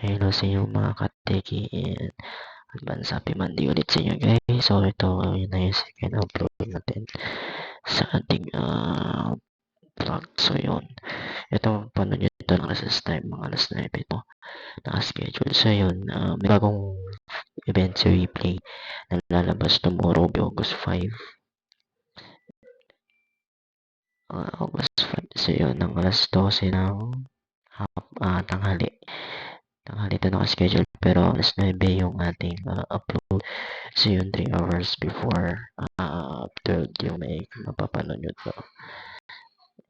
Hello sa inyo mga kateki and advance happy Monday ulit sa inyo guys. So ito yun na yung second upload natin sa ating uh, vlog. So yun. Ito paano nyo ito ng alas time mga alas 9 ito nakaschedule. So yun. Uh, may bagong event si replay na lalabas tomorrow August 5. Uh, August 5. So yun. Ng alas 12 ng hap, uh, tanghali tanghali ito naka-schedule pero alas 9 yung ating uh, upload. So yun 3 hours before uh, upload yung may mapapanood nyo to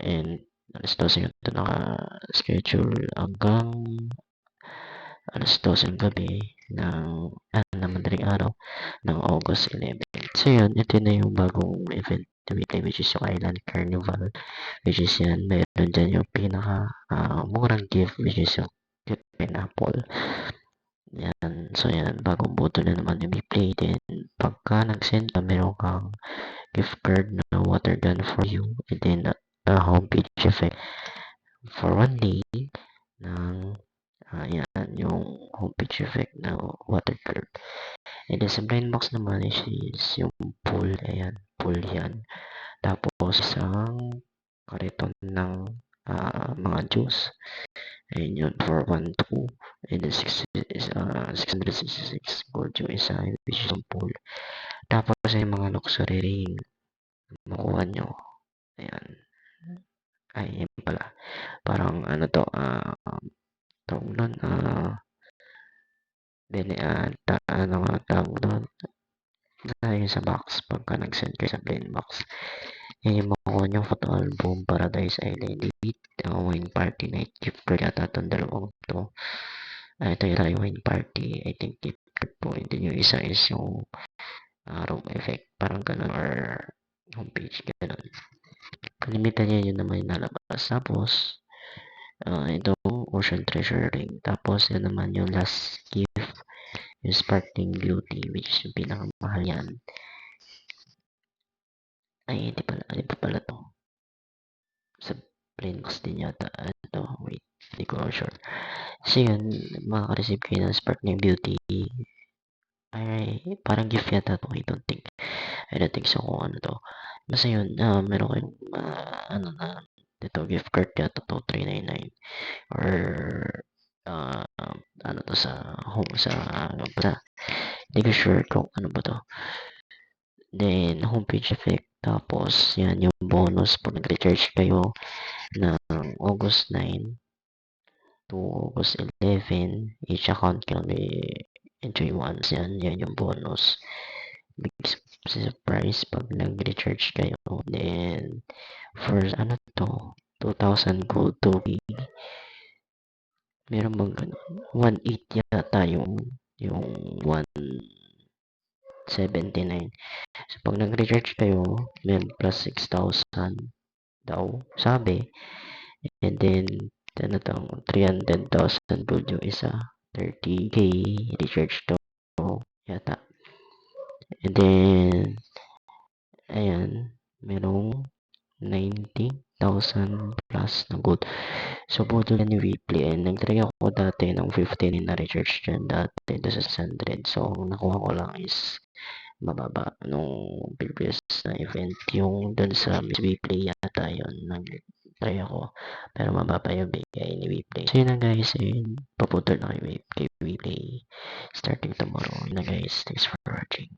and alas 12 yung ito naka-schedule hanggang alas 12 ng gabi ng ah, na madaling araw ng August 11 so yun ito na yung bagong event weekly which is yung Island Carnival which is yan mayroon dyan yung pinaka uh, murang gift which is yung pineapple. Yan. So, yan. Bagong buto na naman yung play din. Pagka nag-send ka, meron kang gift card na water gun for you. And then, a uh, homepage effect for one day ng uh, yan, yung homepage effect na water card. And then, sa blind box naman is, is yung pool. Ayan. Pool yan. Tapos, isang kariton ng uh, mga juice. Ayun yun, 412. And then 6, is, uh, 666 gold yung isa, which is pool. Tapos ay mga luxury ring. Makuha nyo. Ayan. Ay, yan pala. Parang ano to, ah, uh, tawag nun, ah, uh, bili, ah, ta, ano nga tawag doon. Dahil sa box, pagka nag-send kayo sa plain box. Yung makuha nyo photo album, Paradise Island, Date, uh, Wine Party Night, gift card yata itong dalawang to. Uh, ito yung wine party, I think gift po. And then yung isa is yung uh, room effect, parang ganun, or homepage, ganun. Kalimitan niya yun naman yung nalabas. Tapos, uh, ito, Ocean Treasure Ring. Tapos, yan naman yung last gift, yung Sparkling Beauty, which yung pinakamahal yan. Ay, hindi pala, hindi pa pala to. Sa plain box din yata. Ito, wait, hindi ko sure. So yun, makaka-receive kayo ng Sparkling Beauty. Ay, parang gift yata to, I don't think. I don't think so kung ano to. Basta yun, uh, meron kayong, uh, ano na, ito, gift card yata to, 399. Or, uh, ano to sa home, sa, basta, hindi ko sure kung ano ba to. Then, homepage effect. Tapos, yan yung bonus pag nag-recharge kayo ng August 9 to August 11. Each account can be enjoy once. Yan, yan yung bonus. Big surprise pag nag-recharge kayo. Then, for ano to, 2,000 gold to be meron bang ganun? 1.8 yata yung yung 1 79. So, pag nag-recharge kayo, may plus 6,000 daw, sabi. And then, ano to, 300,000 gold isa. 30k recharge to yata. And then, ayan, merong 90,000 plus na gold. So, buto lang yung weekly. And nag-try ako dati ng 15 na recharge dyan dati. Doon sa 100. So, nakuha ko lang is mababa nung previous na event. Yung dun sa Miss Weplay yata yun nag try ako. Pero mababa yung bigay ni Weplay so yun na guys. Yun paputol na kay Weplay starting tomorrow. Yun na guys. Thanks for watching